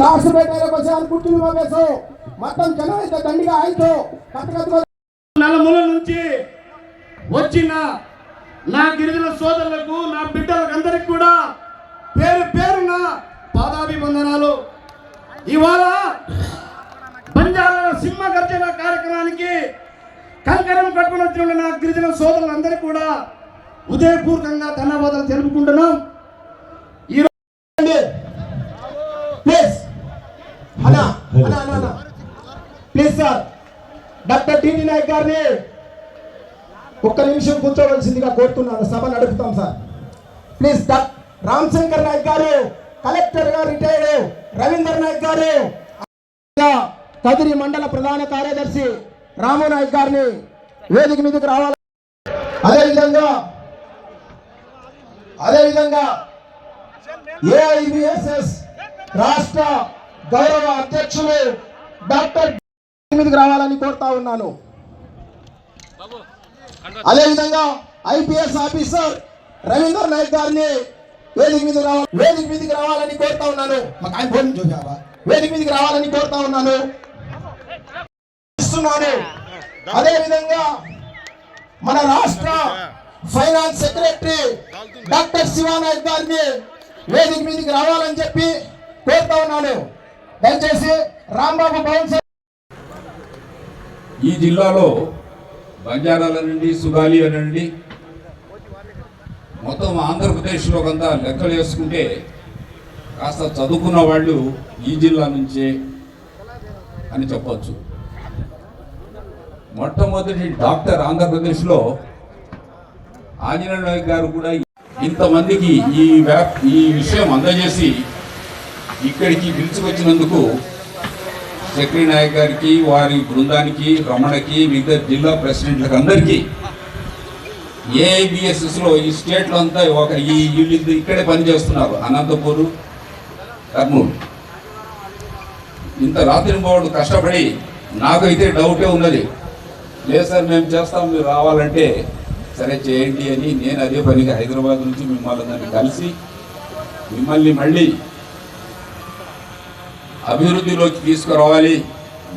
ರಾಷ್ಟ್ರಪೇಟೆಗೆ bus ಅನ್ಕುಟ್ಟಿನ ಹೋಗ್ಬೇಕು ಮತ್ತೊಂದು ಚೆನ್ನಾಗಿದ್ದ ದಂಡಿಗೆ ಆಯ್ತು ಕತ್ ಕತ್ಕೊ నలుమూల నుంచి వచ్చిన నా గిరిజన సోదరులకు నా బిడ్డలకు అందరికి కూడా పేరు పేరున పాదాభివందనాలు ఇవాళ బంజారా సింహ గర్జన కార్యక్రమానికి కంకణం కట్టుకుని వచ్చిన నా గిరిజన సోదరులందరికీ కూడా ఉదయపూర్వకంగా ధన్యవాదాలు తెలుపుకుంటున్నాం Please sir doctor T T Nayak గారిని ఒక్క నిమిషం కూర్చోవలసిందిగా కోరుతున్నాను. సభ నడుపుతాం సార్ ప్లీజ్ రామశంకర్ రామ్ శంకర్ నాయక్ గారు కలెక్టర్ గారు రిటైర్డ్ రవీందర్ నాయక్ గారు కదిరి మండల ప్రధాన కార్యదర్శి రాము నాయక్ గారిని వేదిక మీదకి రావాలి. అదేవిధంగా అదేవిధంగా ఏఐబిఎస్ఎస్ రాష్ట్ర గౌరవ అధ్యక్షులు డాక్టర్ మీదకి రావాలని కోరుతా ఉన్నాను. అదేవిధంగా ఐపీఎస్ ఆఫీసర్ రవీంద్ర నాయక్ గారిని వేదిక మీదకి రావాలి వేదిక మీదకి రావాలని కోరుతా ఉన్నాను. మాకు ఆయన ఫోన్ చూసావా వేదిక మీదకి రావాలని కోరుతా ఉన్నాను. ఇస్తున్నాను. అదేవిధంగా మన రాష్ట్ర ఫైనాన్స్ సెక్రటరీ డాక్టర్ శివానాయక్ గారిని వేదిక మీదకి రావాలని చెప్పి కోరుతా ఉన్నాను. దయచేసి రాంబాబు భవన్ ఈ జిల్లాలో బంజారాలనండి సుగాలి నుండి మొత్తం ఆంధ్రప్రదేశ్లో కొంత లెక్కలు వేసుకుంటే కాస్త చదువుకున్న వాళ్ళు ఈ జిల్లా నుంచే అని చెప్పచ్చు. మొట్టమొదటి డాక్టర్ ఆంధ్రప్రదేశ్లో ఆంజనేయ గారు కూడా ఇంతమందికి ఈ వ్యాప్ ఈ విషయం అందజేసి ఇక్కడికి పిలుచుకొచ్చినందుకు చక్రీ నాయక్ గారికి వారి బృందానికి రమణకి మిగతా జిల్లా ప్రెసిడెంట్లకు అందరికీ ఏఐబిఎస్ఎస్లో ఈ స్టేట్లో అంతా ఒక ఈ వీళ్ళు ఇక్కడే పనిచేస్తున్నారు. అనంతపూరు కర్నూలు. ఇంత రాత్రి పోవడం కష్టపడి నాకైతే డౌటే ఉన్నది. లేదు సార్ మేము చేస్తాం మీరు రావాలంటే సరే చేయండి అని నేను అదే పనిగా హైదరాబాద్ నుంచి మిమ్మల్ని కలిసి మిమ్మల్ని మళ్ళీ అభివృద్ధిలోకి తీసుకురావాలి.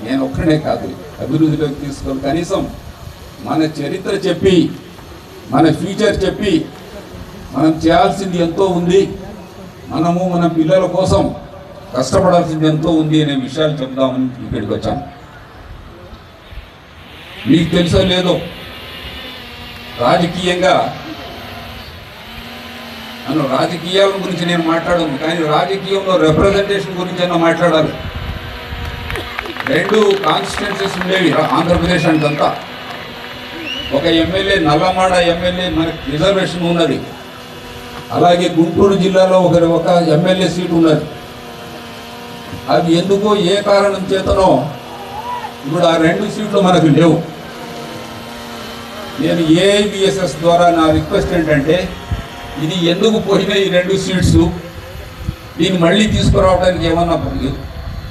నేను ఒక్కడే కాదు. అభివృద్ధిలోకి తీసుకొని కనీసం మన చరిత్ర చెప్పి మన ఫ్యూచర్ చెప్పి మనం చేయాల్సింది ఎంతో ఉంది. మనము మన పిల్లల కోసం కష్టపడాల్సింది ఎంతో ఉంది అనే విషయాలు చెప్దామని ఇక్కడికి వచ్చాం. మీకు తెలుసో లేదో రాజకీయంగా నన్ను రాజకీయాల గురించి నేను మాట్లాడను కానీ రాజకీయంలో రిప్రజెంటేషన్ గురించి అన్న మాట్లాడాలి. రెండు కాన్స్టిట్యున్సీస్ ఉండేవి ఆంధ్రప్రదేశ్ అంతా ఒక ఎమ్మెల్యే నల్లమాడ ఎమ్మెల్యే మనకి రిజర్వేషన్ ఉన్నది. అలాగే గుంటూరు జిల్లాలో ఒక ఒక ఎమ్మెల్యే సీట్ ఉన్నది. అది ఎందుకో ఏ కారణం చేతనో ఇప్పుడు ఆ రెండు సీట్లు మనకు లేవు. నేను ఏఐబిఎస్ఎస్ ద్వారా నా రిక్వెస్ట్ ఏంటంటే ఇది ఎందుకు పోయినాయి ఈ రెండు సీట్స్? దీన్ని మళ్ళీ తీసుకురావడానికి ఏమన్నా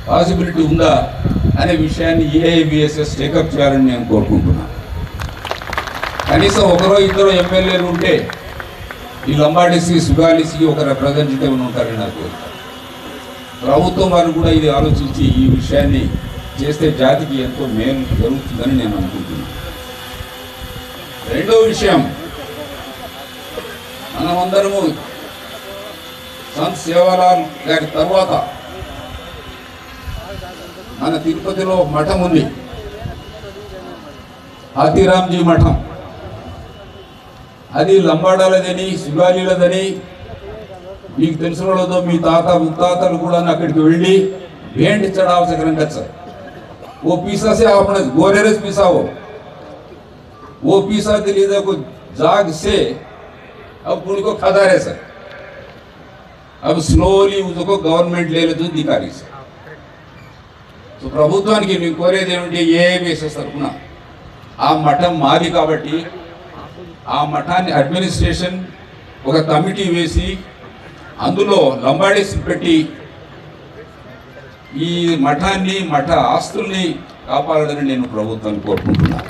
పాసిబిలిటీ ఉందా అనే విషయాన్ని ఏఐబిఎస్ఎస్ టేకప్ చేయాలని నేను కోరుకుంటున్నాను కనీసం ఒకరో ఇద్దరు ఎమ్మెల్యేలు ఉంటే ఈ లంబాడిసి సుగాలిసి ఒక రిప్రజెంటేటివ్ ఉంటారని నాకు ప్రభుత్వం వారు కూడా ఇది ఆలోచించి ఈ విషయాన్ని చేస్తే జాతికి ఎంతో మేలు జరుగుతుందని నేను అనుకుంటున్నాను రెండో విషయం మనమందరము సంత్ సేవాలాల్ గారి తర్వాత మన తిరుపతిలో మఠం ఉంది హాతీరామ్జీ మఠం అది లంబాడాలదని శివాలీలదని మీకు తెలిసిన వాళ్ళతో మీ తాత ముత్తాతలు కూడా అక్కడికి వెళ్ళి भेंट चढ़ाव से ग्रहण कर सर वो पीसा से आपने गोरेरस पीसा हो वो पीसा दिलीदा को जाग से अब उनको खदा रहे सर अब స్లోలీ उसको గవర్నమెంట్ లేదు దికారి సార్ సో ప్రభుత్వానికి నేను కోరేది ఏమిటి ఏఐబిఎస్ఎస్ తరఫున ఆ మఠం మాది కాబట్టి ఆ మఠాన్ని అడ్మినిస్ట్రేషన్ ఒక కమిటీ వేసి అందులో లంబాడీస్ పెట్టి ఈ మఠాన్ని మఠ ఆస్తుల్ని కాపాడాలని నేను ప్రభుత్వాన్ని కోరుకుంటున్నాను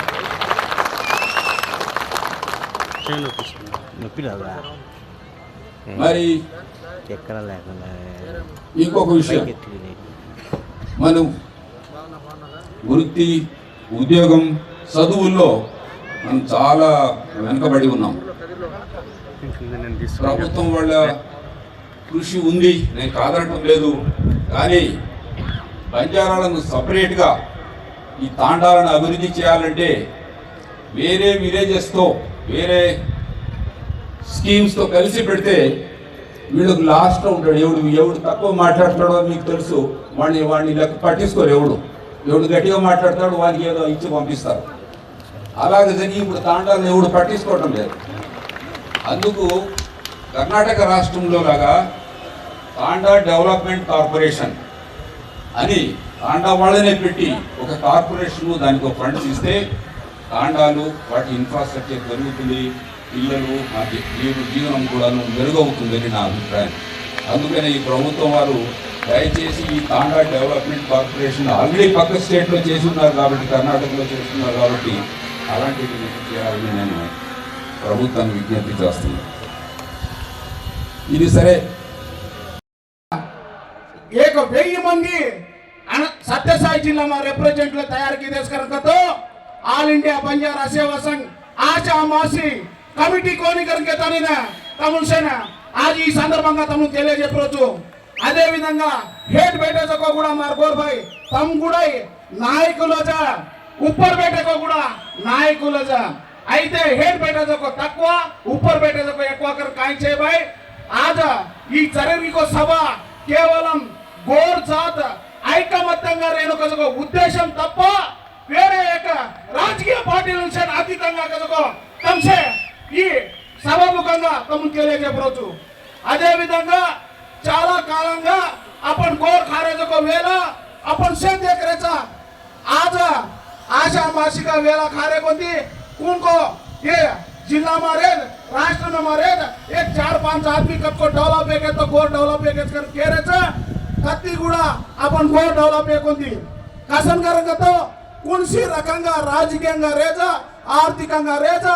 నొప్పి రాదా మరి ఎక్కడ లేకుండా ఇంకొక విషయం. మనం వృత్తి ఉద్యోగం చదువుల్లో మనం చాలా వెనుకబడి ఉన్నాం. ప్రభుత్వం వాళ్ళ కృషి ఉంది నేను కాదనటం లేదు. కానీ బంజారాలను సపరేట్గా ఈ తాండాలను అభివృద్ధి చేయాలంటే వేరే విలేజెస్తో వేరే స్కీమ్స్తో కలిసి పెడితే వీళ్ళకు లాస్ట్లో ఉంటాడు. ఎవడు ఎవడు తక్కువ మాట్లాడతాడో మీకు తెలుసు. వాడిని వాడిని లెక్క పట్టించుకోరు ఎవడు. ఎవడు గట్టిగా మాట్లాడతాడు వాడికి ఏదో ఇచ్చి పంపిస్తారు. అలాగే జరిగి ఇప్పుడు తాండాలను ఎవడు పట్టించుకోవటం లేదు. అందుకు కర్ణాటక రాష్ట్రంలో లాగా తాండా డెవలప్మెంట్ కార్పొరేషన్ అని తాండా వాళ్ళనే పెట్టి ఒక కార్పొరేషన్ దానికి ఒక ఫండ్స్ ఇస్తే తాండాలు వాటి ఇన్ఫ్రాస్ట్రక్చర్ పెరుగుతుంది. పిల్లలు వీరు జీవనం కూడాను మెరుగవుతుందని నా అభిప్రాయం. అందుకనే ఈ ప్రభుత్వం వారు దయచేసి ఈ తాండా డెవలప్మెంట్ కార్పొరేషన్ ఆల్రెడీ పక్క స్టేట్లో చేసి ఉన్నారు కాబట్టి కర్ణాటకలో చేస్తున్నారు కాబట్టి అలాంటివి చేయాలని నేను ప్రభుత్వాన్ని విజ్ఞప్తి చేస్తున్నాను. ఇది సరే. ఏక వెయ్యి మంది సత్యసాయి జిల్లా రిప్రజెంట్ల తయారీకి తీసుకురంతో ఆల్ ఇండియా బంజారా సేవా సంఘ్ ఆశా మాసి కమిటీ కోని కనుక తనిన తముసేన आज ఈ సందర్భంగా తమను తెలియజెప్పవచ్చు అదే విధంగా హేట్ బేటకు కూడా మార్ గోర్భాయ్ తమ కూడా నాయకులజ ఉప్పర్ బేటకు కూడా నాయకులజ. అయితే హేట్ బేటకు తక్కువ ఉప్పర్ బేటకు ఎక్కువ కాయించే చేయబాయ్. ఆజ ఈ చరవికో సభ కేవలం గోర్ జాత్ ఐకమత్యంగా రేణుకజకు ఉద్దేశం తప్ప వేరే యొక్క రాజకీయ పార్టీల నుంచి అతీతంగా కనుకో తమసే ఈ సభాముఖంగా తమను తెలియజెప్పవచ్చు అదే విధంగా చాలా కాలంగా आपण गोर खाऱ्याचं वेला आपण शेत करायचा आज आशा मासिका वेला खारे कोणती कोण को ये जिल्हा मारेल राष्ट्र में मारेल एक चार पाच आदमी कब को डेव्हलप एक तो गोर डेव्हलप एक कर केरायचं కత్తి కూడా आपण గోర్ డెవలప్ కొంది కసన్ కరంగతో కుణసి రకంగా రాజకీయంగా రేజా ఆర్థికంగా రేజా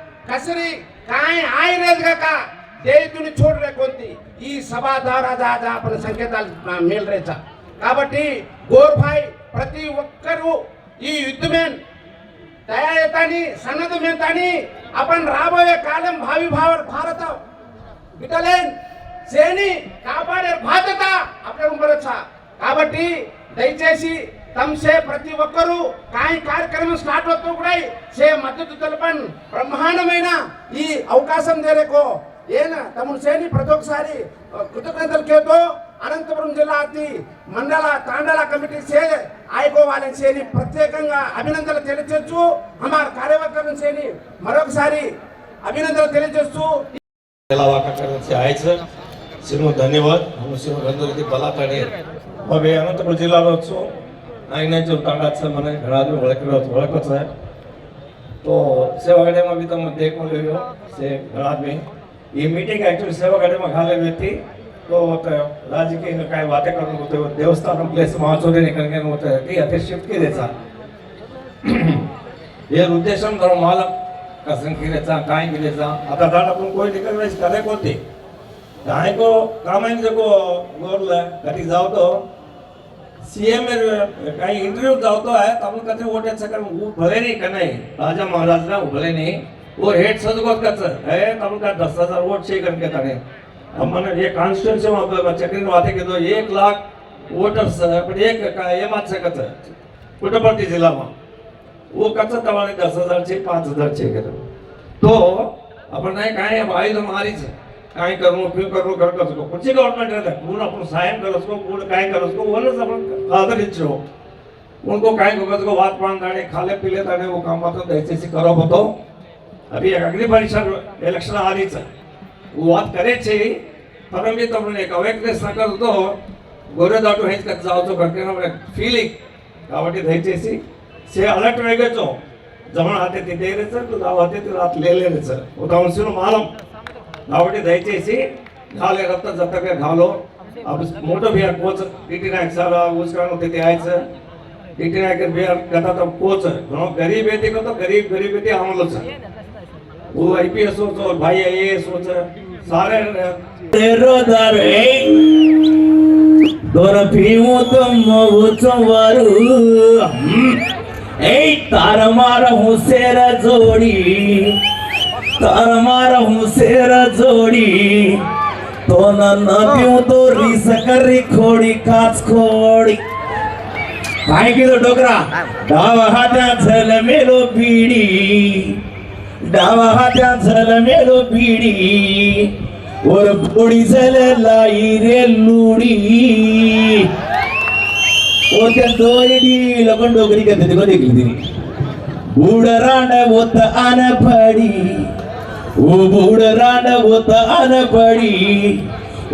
కసరి కాయ ఆయనేదిగా దేవిని చూడలే కొంది ఈ సభాధారా దాదాపు సంకేతాలు మేలరేచ కాబట్టి గోర్భాయ్ ప్రతి ఒక్కరూ ఈ యుద్ధమేన్ తయారైతాని సన్నద్ధమేతాని అపన్ రాబోయే కాలం భావి భావ భారత విటలేన్ సేని కాపాడే బాధ్యత అక్కడ ఉండొచ్చా కాబట్టి దయచేసి తమసే ప్రతి ఒక్కరూ కాయ కార్యక్రమం స్టార్ట్ అవుతూ కూడా సే మద్దతు తెలపని బ్రహ్మాండమైన ఈ అవకాశం దేరేకో ఏన? తమను సేని ప్రతి ఒక్కసారి కృతజ్ఞతలకేతో అనంతపురం జిల్లా అతి మండల తాండల కమిటీ సే ఆయకో వాళ్ళని సేని ప్రత్యేకంగా అభినందనలు తెలియచేచ్చు అమార్ కార్యవర్గం సేని మరొకసారి అభినందనలు తెలియచేస్తూ జిల్లా శ్రీమ ధన్యవాద్. శ్రీమ అందరికీ బలాకాడే అనంతపురం జిల్లాలో જિલ્લાનો જ છું અહીંના જે તાંડા છે મને ઘણા દિવસ ઓળખ્યો ઓળખો છે તો સેવાગાડીમાં બી તમે દેખો લેજો છે ઘણા આદમી એ મીટિંગ એકચ્યુઅલી સેવાગાડીમાં ખાલી હતી તો તે રાજકીય काय वाते करून होते देवस्थान प्लेस महाचोरी निकल होते ती आता शिफ्ट केलेचा हे उद्देशन करून मला कसं केल्याचा काय केल्याचा आता दादा पण कोई निकल वेळेस करे कोणते काय को कामाइन देखो गोरला कधी जाओ तो सीएम काही इंटरव्यू जावतो आहे तमन वोट वोटे सकन वो भले नहीं कने राजा महाराज ना भले नहीं वो हेड सदगोत कच है तमन का दस हजार वोट छे करके तने हम मन ये कॉन्स्टिट्यूएंसी में चक्री वाते के दो एक लाख वोटर्स पण एक ये मात सकत पुटपर्ती जिला में वो कच तमारे दस हजार छे पांच हजार छे कर तो अपन ने कहा है भाई तो हमारी काय करू क्यों करू कर कर कुछ गवर्नमेंट रहता है पूरा अपन सहायम कर उसको पूर्ण काय कर उसको बोले सब आदर इच्छो उनको काय को को बात पान दाने खाले पीले दाने वो काम बात दयचे करो बताओ अभी एक अग्नि परीक्षण इलेक्शन आली वो बात करे छे परम जी તમને એક અવેકનેસ ના કરતો గొర్రె దాటు హెంచుకొని చావచ్చు కట్టిన ఫీలింగ్ కాబట్టి దయచేసి సే అలర్ట్ వేగచ్చు జమణ హత్య తింటే సార్ దావ హత్య రాత్రి లేదు సార్ ఒక అవసరం మాలం కాబట్టి దయచేసి घाले रक्त जतके घालो अब मोठं Bihar coach TT Nayak sir उसकारण तिथे यायचं टीटी नायक बिहार गता तर कोच म्हणून गरीब येते का तो गरीब गरीब येते आम्हालाच वो आईपीएस होतो भाई आईएएस होत सारे रोदार दोन पिऊ तुमवारू ए तार मार हुसेर जोडी तार मार हुसेर जोडी. तो न पिऊ तो रिस करी खोडी काच खोडी. काय केलं डोकरा? डावा हात्या झल मेलो पिढी डावा हात्या झल मेलो पिढी वर पोळी झल लाई रे लुडी. ओ त्या दोयडी लगन डोकरी करते ते कधी गेली तिने? बुड रांड होत आन पडी ओ बुड रांड होत आन पडी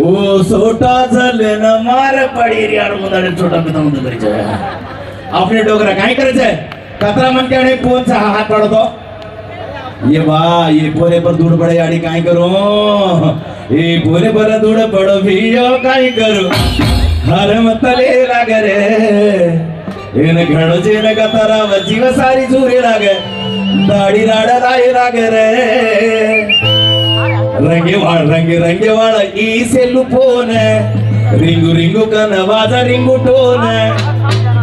ओ सोटा झल न मार पडी रे यार मुदाडे छोटा पिता म्हणतो करायचं आपले डोकरा काय करायचंय कचरा म्हणते आणि पोनचा हात पडतो ये बा ये पोरे पर दूर पड़े याडी काय करू ये पोरे पर दूर पड़ो भी यो काय करू हर मतले लाग रे इन घडो जे न गतारा जीव सारी झुरे लाग दाढी राड लाई लाग रे रंगे वाळ रंगे रंगे वाळ ई से लुपोन रिंगू रिंगू कन वाजा रिंगू टोन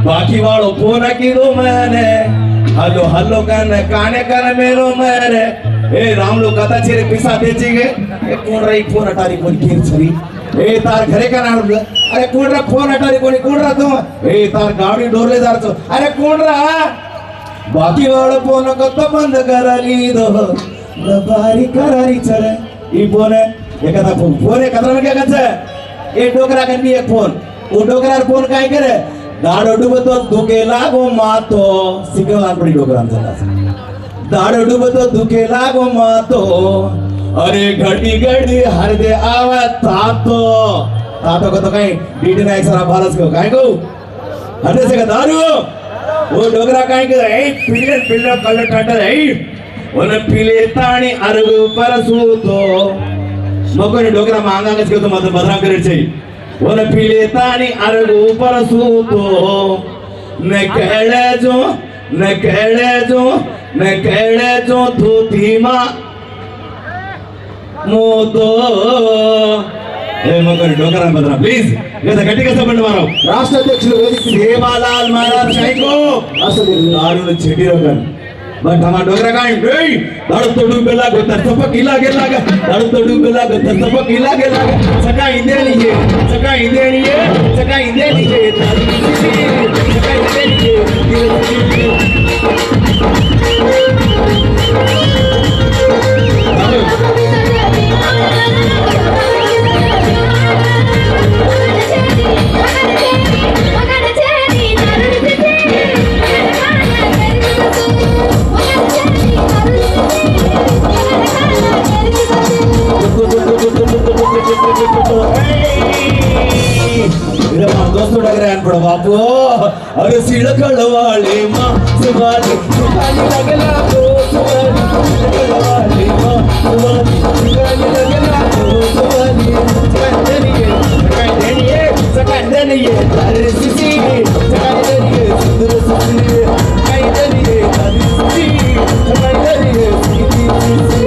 बाकी वाळो पोना किदो मैंने हलो हलो कन काने कन मेरो मैंने ए रामलो कथा चेरे पिसा बेची गे ए कोण रही फोन अटारी कोणी केर छरी ए तार घरे का नाम अरे कोण रा फोन अटारी कोणी कोण रा बाती अडपोन कमन कराली रबारी करारी चल ही फोन आहे. एखादा फोन. फोन एखादा म्हणजे कसं ए डोकरा कमी एक फोन. ओ डोकरार फोन काय करे? दाड डुबतो दुखे लागो मातो. सिकव लहानपणी डोकरांचा दाड डुबतो दुखे लागो मातो. अरे घडी घडी हरदे आवाज तातो. तातो कतो तो काही डिटेल नाही सर आभारच काय गो? हरदे से दारू. ಓ ಡೋಗ್ರ ಕಾಯ್ಕದ ಐ ಪಿಲ್ಲೆ ಪಿಲ್ಲೆ ಕಲ್ಲ अरग ಐ ಒನ ಪಿಲೆ ತಾಣಿ ಅರಗು ಪರಸೂತೋ ಮಗನ ಡೋಗ್ರ ಮಾಂಗಾಂಗ ಸಿಗತ ಮತ ಬದ್ರಾಂಗ ರೆಡ್ಸೈ ಒನ ಪಿಲೆ ತಾಣಿ ಅರಗು ಪರಸೂತೋ ನೆ ಕೇಳೆ ಜೋ ನೆ ಕೇಳೆ ಜೋ ನೆ ಕೇಳೆ ಜೋ ತೂ ಧೀಮಾ ಮೋತೋ డోకరా భద్ర. ప్లీజ్. లేదా గట్టిగా చెప్పండి మనం రాష్ట్ర అధ్యక్షులు సేవాలాల్ మహారాజ్ సైకో. అసలు దారుణ చెడిరో కానీ బట్ మా డోకరా కానీ దడుతుడు బిల్లా గొంత సపక్ ఇలాగెలాగ దడుతుడు బిల్లా గొంత సపక్ ఇలాగెలాగ సకా ఇందే నీయే సకా ఇందే నీయే సకా ఇందే నీయే. ನೋಡಗ್ರೆ ಅನ್ಬಿಡ ಬಾಪು ಅವರು ಸಿಳಕಳವಾಳೆ ಮಾ ಸುಮಾರಿ ಸುಮಾರಿ ನಗಲಾಗೋ ಸುಮಾರಿ ಸಿಳಕಳವಾಳೆ ಮಾ ಸುಮಾರಿ ಸುಮಾರಿ ನಗಲಾಗೋ ಸುಮಾರಿ ಸಕಂದನಿಗೆ ಸಕಂದನಿಗೆ ಸಕಂದನಿಗೆ ತರಿಸಿಸಿಗೆ ಸಕಂದನಿಗೆ ಸುಂದರ ಸುಂದರಿಗೆ ಕೈದನಿಗೆ ತರಿಸಿಸಿಗೆ ಸಕಂದನಿಗೆ ಸಿಗಿ ಸಿಗಿ